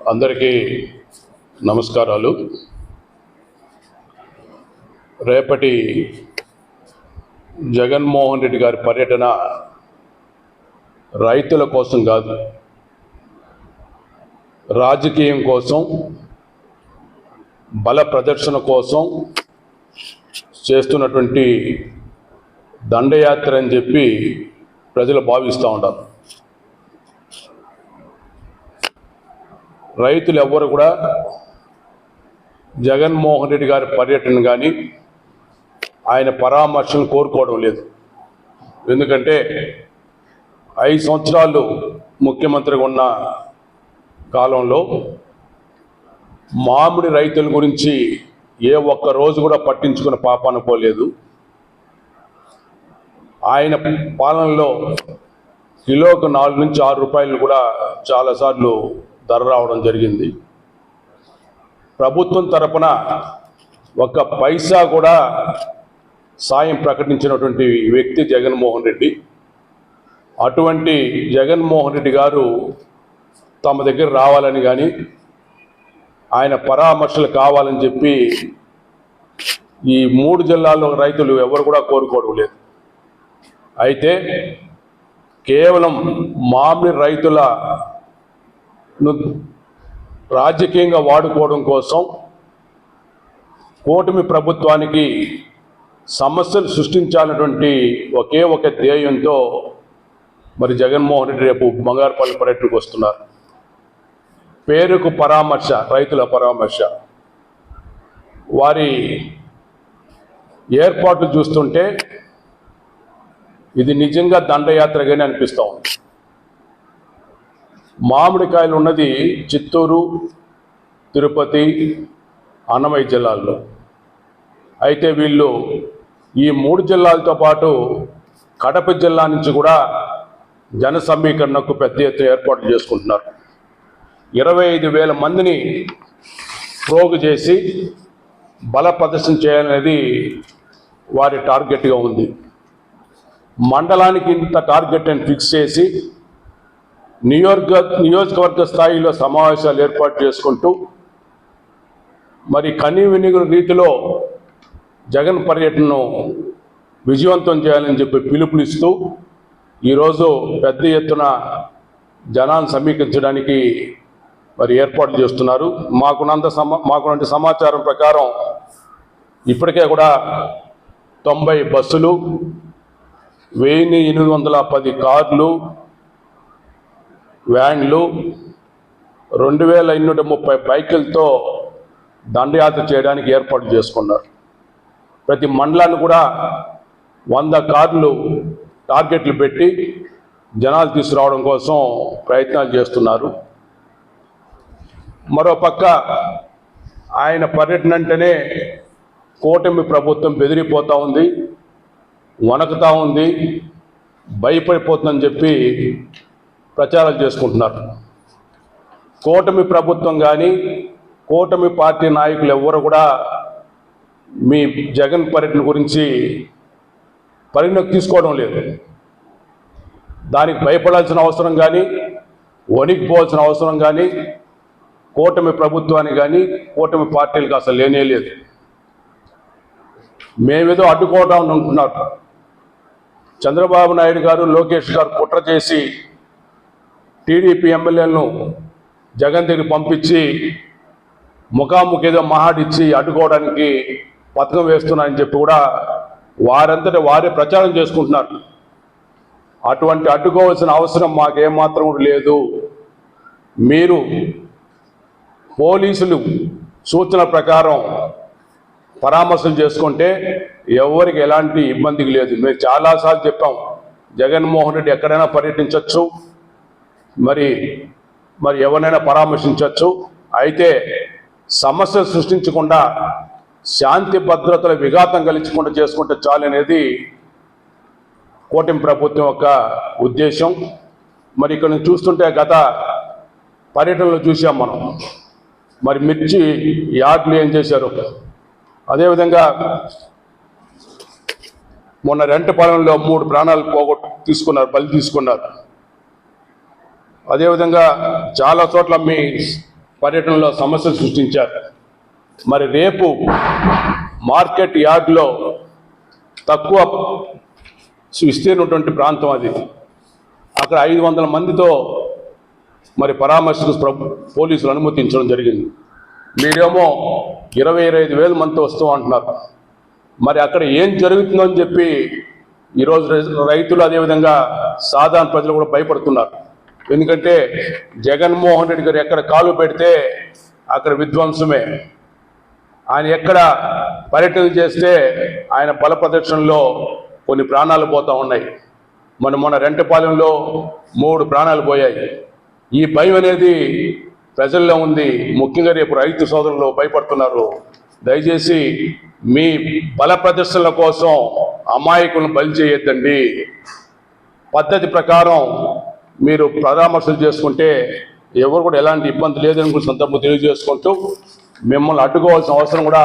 అందరికీ నమస్కారాలు. రేపటి జగన్మోహన్ రెడ్డి గారి పర్యటన రైతుల కోసం కాదు రాజకీయం కోసం బల ప్రదర్శన కోసం చేస్తున్నటువంటి దండయాత్ర అని చెప్పి ప్రజలు భావిస్తూ ఉంటారు. రైతులు ఎవ్వరు కూడా జగన్మోహన్ రెడ్డి గారి పర్యటన కానీ ఆయన పరామర్శను కోరుకోవడం లేదు. ఎందుకంటే ఐదు సంవత్సరాలు ముఖ్యమంత్రిగా ఉన్న కాలంలో మామిడి రైతుల గురించి ఏ ఒక్క రోజు కూడా పట్టించుకున్న పాప పోలేదు ఆయన పాలనలో కిలోకు నాలుగు నుంచి ఆరు రూపాయలు కూడా చాలాసార్లు ధర రావడం జరిగింది. ప్రభుత్వం తరపున ఒక పైసా కూడా సాయం ప్రకటించినటువంటి వ్యక్తి జగన్మోహన్ రెడ్డి అటువంటి జగన్మోహన్ రెడ్డి గారు తమ దగ్గర రావాలని కానీ ఆయన పరామర్శలు కావాలని చెప్పి ఈ మూడు జిల్లాల్లో రైతులు ఎవరు కూడా కోరుకోవడం లేదు. అయితే కేవలం మామిడి రైతుల రాజకీయంగా వాడుకోవడం కోసం కూటమి ప్రభుత్వానికి సమస్యలు సృష్టించాలన్నటువంటి ఒకే ఒక ధ్యేయంతో మరి జగన్మోహన్ రెడ్డి రేపు బంగారుపల్లి పర్యటనకు వస్తున్నారు. పేరుకు పరామర్శ రైతుల పరామర్శ. వారి ఏర్పాట్లు చూస్తుంటే ఇది నిజంగా దండయాత్రగానే అనిపిస్తూ ఉంది. మామిడికాయలు ఉన్నది చిత్తూరు తిరుపతి అన్నమయ్య జిల్లాల్లో. అయితే వీళ్ళు ఈ మూడు జిల్లాలతో పాటు కడప జిల్లా నుంచి కూడా జన సమీకరణకు పెద్ద ఎత్తున ఏర్పాట్లు చేసుకుంటున్నారు. ఇరవై ఐదు వేల మందిని ప్రోగు చేసి బల ప్రదర్శన చేయాలనేది వారి టార్గెట్గా ఉంది. మండలానికి ఇంత టార్గెట్ అని ఫిక్స్ చేసి నియోజక నియోజకవర్గ స్థాయిలో సమావేశాలు ఏర్పాటు చేసుకుంటూ మరి కనీ వినిగుల రీతిలో జగన్ పర్యటనను విజయవంతం చేయాలని చెప్పి పిలుపునిస్తూ ఈరోజు పెద్ద ఎత్తున జనాన్ని సమీకరించడానికి మరి ఏర్పాట్లు చేస్తున్నారు. మాకున్నంత సమా మాకున్నంత సమాచారం ప్రకారం ఇప్పటికే కూడా తొంభై బస్సులు వెయ్యి ఎనిమిది వందల పది కార్లు వ్యాన్లు రెండు వేల ఎన్నూట ముప్పై బైకులతో దండయాత్ర చేయడానికి ఏర్పాటు చేసుకున్నారు. ప్రతి మండలాన్ని కూడా వంద కార్లు టార్గెట్లు పెట్టి జనాలు తీసుకురావడం కోసం ప్రయత్నాలు చేస్తున్నారు. మరోపక్క ఆయన పర్యటన అంటేనే కూటమి ప్రభుత్వం బెదిరిపోతూ ఉంది వణకుతా ఉంది భయపడిపోతుందని చెప్పి ప్రచారాలు చేసుకుంటున్నారు. కూటమి ప్రభుత్వం కానీ కూటమి పార్టీ నాయకులు ఎవ్వరు కూడా మీ జగన్ పర్యటన గురించి పరిగణకు తీసుకోవడం లేదు. దానికి భయపడాల్సిన అవసరం కానీ వణికిపోవాల్సిన అవసరం కానీ కూటమి ప్రభుత్వానికి కానీ కూటమి పార్టీలకు అసలు లేనే లేదు. మేమేదో అడ్డుకోవడం అనుకుంటున్నారు. చంద్రబాబు నాయుడు గారు లోకేష్ గారు కుట్ర చేసి టీడీపీ ఎమ్మెల్యేలను జగన్ దగ్గరికి పంపించి ముఖాముఖి ఏదో మహాడిచ్చి అడ్డుకోవడానికి పథకం వేస్తున్నారని చెప్పి కూడా వారంతటి వారే ప్రచారం చేసుకుంటున్నారు. అటువంటి అడ్డుకోవాల్సిన అవసరం మాకేమాత్రం కూడా లేదు. మీరు పోలీసులు సూచన ప్రకారం పరామర్శలు చేసుకుంటే ఎవరికి ఎలాంటి ఇబ్బంది లేదు. మేము చాలాసార్లు చెప్పాం జగన్మోహన్ రెడ్డి ఎక్కడైనా పర్యటించవచ్చు మరి మరి ఎవరినైనా పరామర్శించవచ్చు. అయితే సమస్య సృష్టించకుండా శాంతి భద్రతల విఘాతం కలిగించకుండా చేసుకుంటే చాలు అనేది కూటమి ప్రభుత్వం యొక్క ఉద్దేశం. మరి ఇక్కడ నుంచి చూస్తుంటే గత పర్యటనలో చూసాం మనం. మరి మిర్చి యార్డ్లు ఏం చేశారు? అదేవిధంగా మొన్న రెంటపాలెంలో మూడు ప్రాణాలు పోగొట్టు తీసుకున్నారు బలి తీసుకున్నారు. అదేవిధంగా చాలా చోట్ల మీ పర్యటనలో సమస్యలు సృష్టించారు. మరి రేపు మార్కెట్ యార్డ్లో తక్కువ విస్తీర్ణటువంటి ప్రాంతం అది. అక్కడ ఐదు వందల మందితో మరి పరామర్శకు పోలీసులు అనుమతించడం జరిగింది. మీరేమో ఇరవై ఇరవై ఐదు వేల మందితో వస్తూ అంటున్నారు. మరి అక్కడ ఏం జరుగుతుందో అని చెప్పి ఈరోజు రై- రైతులు అదేవిధంగా సాధారణ ప్రజలు కూడా భయపడుతున్నారు. ఎందుకంటే జగన్మోహన్ రెడ్డి గారు ఎక్కడ కాలు పెడితే అక్కడ విధ్వంసమే. ఆయన ఎక్కడ పర్యటన చేస్తే ఆయన బల ప్రదర్శనలో కొన్ని ప్రాణాలు పోతూ ఉన్నాయి. మన మొన్న రెంటపాలెంలో మూడు ప్రాణాలు పోయాయి. ఈ భయం అనేది ప్రజల్లో ఉంది. ముఖ్యంగా రేపు రైతు సోదరులు భయపడుతున్నారు. దయచేసి మీ బల ప్రదర్శనల కోసం అమాయకులను బలి చేయొద్దండి. పద్ధతి ప్రకారం మీరు పరామర్శలు చేసుకుంటే ఎవరు కూడా ఎలాంటి ఇబ్బంది లేదని కూడా సందర్భం తెలియజేసుకుంటూ మిమ్మల్ని అడ్డుకోవాల్సిన అవసరం కూడా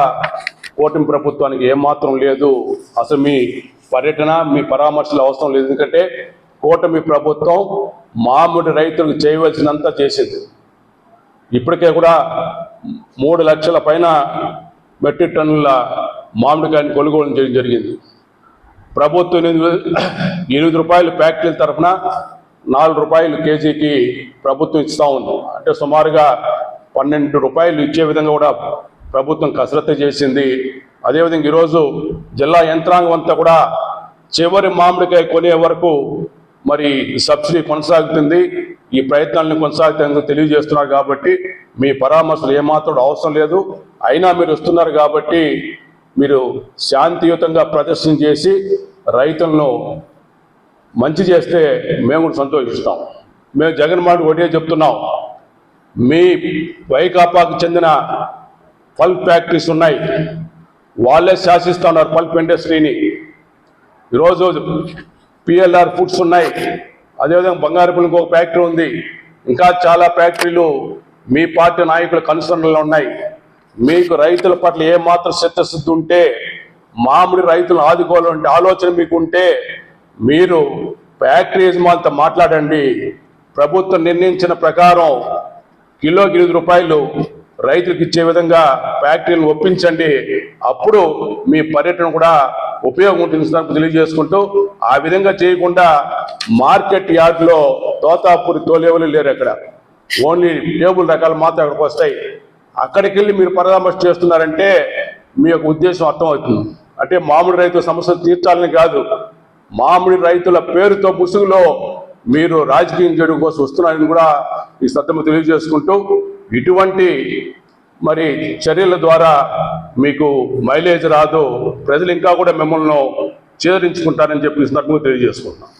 కూటమి ప్రభుత్వానికి ఏమాత్రం లేదు. అసలు మీ పర్యటన మీ పరామర్శలు అవసరం లేదు. ఎందుకంటే కూటమి ప్రభుత్వం మామూలు రైతులకు చేయవలసినంత చేసింది. ఇప్పటికే కూడా మూడు లక్షల పైన మెట్రిక్ టన్నుల మామిడికాయని కొనుగోలు చేయడం జరిగింది. ప్రభుత్వం ఎనిమిది రూపాయలు ఫ్యాక్టరీల తరఫున నాలుగు రూపాయలు కేజీకి ప్రభుత్వం ఇస్తూ ఉంది అంటే సుమారుగా పన్నెండు రూపాయలు ఇచ్చే విధంగా కూడా ప్రభుత్వం కసరత్తు చేసింది. అదేవిధంగా ఈరోజు జిల్లా యంత్రాంగం అంతా కూడా చివరి మామిడికాయ కొనే వరకు మరి సబ్సిడీ కొనసాగుతుంది. ఈ ప్రయత్నాలను కొనసాగుతుందని తెలియజేస్తున్నారు కాబట్టి మీ పరామర్శలు ఏమాత్రం అవసరం లేదు. అయినా మీరు వస్తున్నారు కాబట్టి మీరు శాంతియుతంగా ప్రదర్శన చేసి రైతులను మంచి చేస్తే మేము కూడా సంతోషిస్తాం. మేము జగన్ మాట ఒకటే చెప్తున్నాం. మీ వైకాపాకు చెందిన పల్ప్ ఫ్యాక్టరీస్ ఉన్నాయి. వాళ్ళే శాసిస్తున్నారు పల్ప్ ఇండస్ట్రీని. ఈరోజు పిఎల్ఆర్ ఫుడ్స్ ఉన్నాయి. అదేవిధంగా బంగారుపల్లికి ఒక ఫ్యాక్టరీ ఉంది. ఇంకా చాలా ఫ్యాక్టరీలు మీ పార్టీ నాయకుల కన్సర్న్లో ఉన్నాయి. మీకు రైతుల పట్ల ఏమాత్రం చిత్తశుద్ధి ఉంటే మామిడి రైతులను ఆదుకోవాలంటే ఆలోచన మీకు ఉంటే మీరు ఫ్యాక్టరీ యజమానితో మాట్లాడండి. ప్రభుత్వం నిర్ణయించిన ప్రకారం కిలోకి ఎనిమిది రూపాయలు రైతులకు ఇచ్చే విధంగా ఫ్యాక్టరీని ఒప్పించండి. అప్పుడు మీ పర్యటన కూడా ఉపయోగం ఉంటుంది తెలియజేసుకుంటూ ఆ విధంగా చేయకుండా మార్కెట్ యార్డ్లో తోతాపూరి తోలేవలు లేరు అక్కడ. ఓన్లీ టేబుల్ రకాలు మాత్రం అక్కడికి వస్తాయి. అక్కడికి వెళ్ళి మీరు పరామర్శ చేస్తున్నారంటే మీ యొక్క ఉద్దేశం అర్థమవుతుంది. అంటే మామూలు రైతు సమస్యలు తీర్చాలని కాదు. మామిడి రైతుల పేరుతో ముసుగులో మీరు రాజకీయం చేయడం కోసం వస్తున్నారని కూడా ఈ సత్యము తెలియజేసుకుంటూ ఇటువంటి మరి చర్యల ద్వారా మీకు మైలేజ్ రాదు. ప్రజలు ఇంకా కూడా మిమ్మల్ని చేదరించుకుంటారని చెప్పి ఈ సందర్భంగా తెలియజేసుకుంటున్నాం.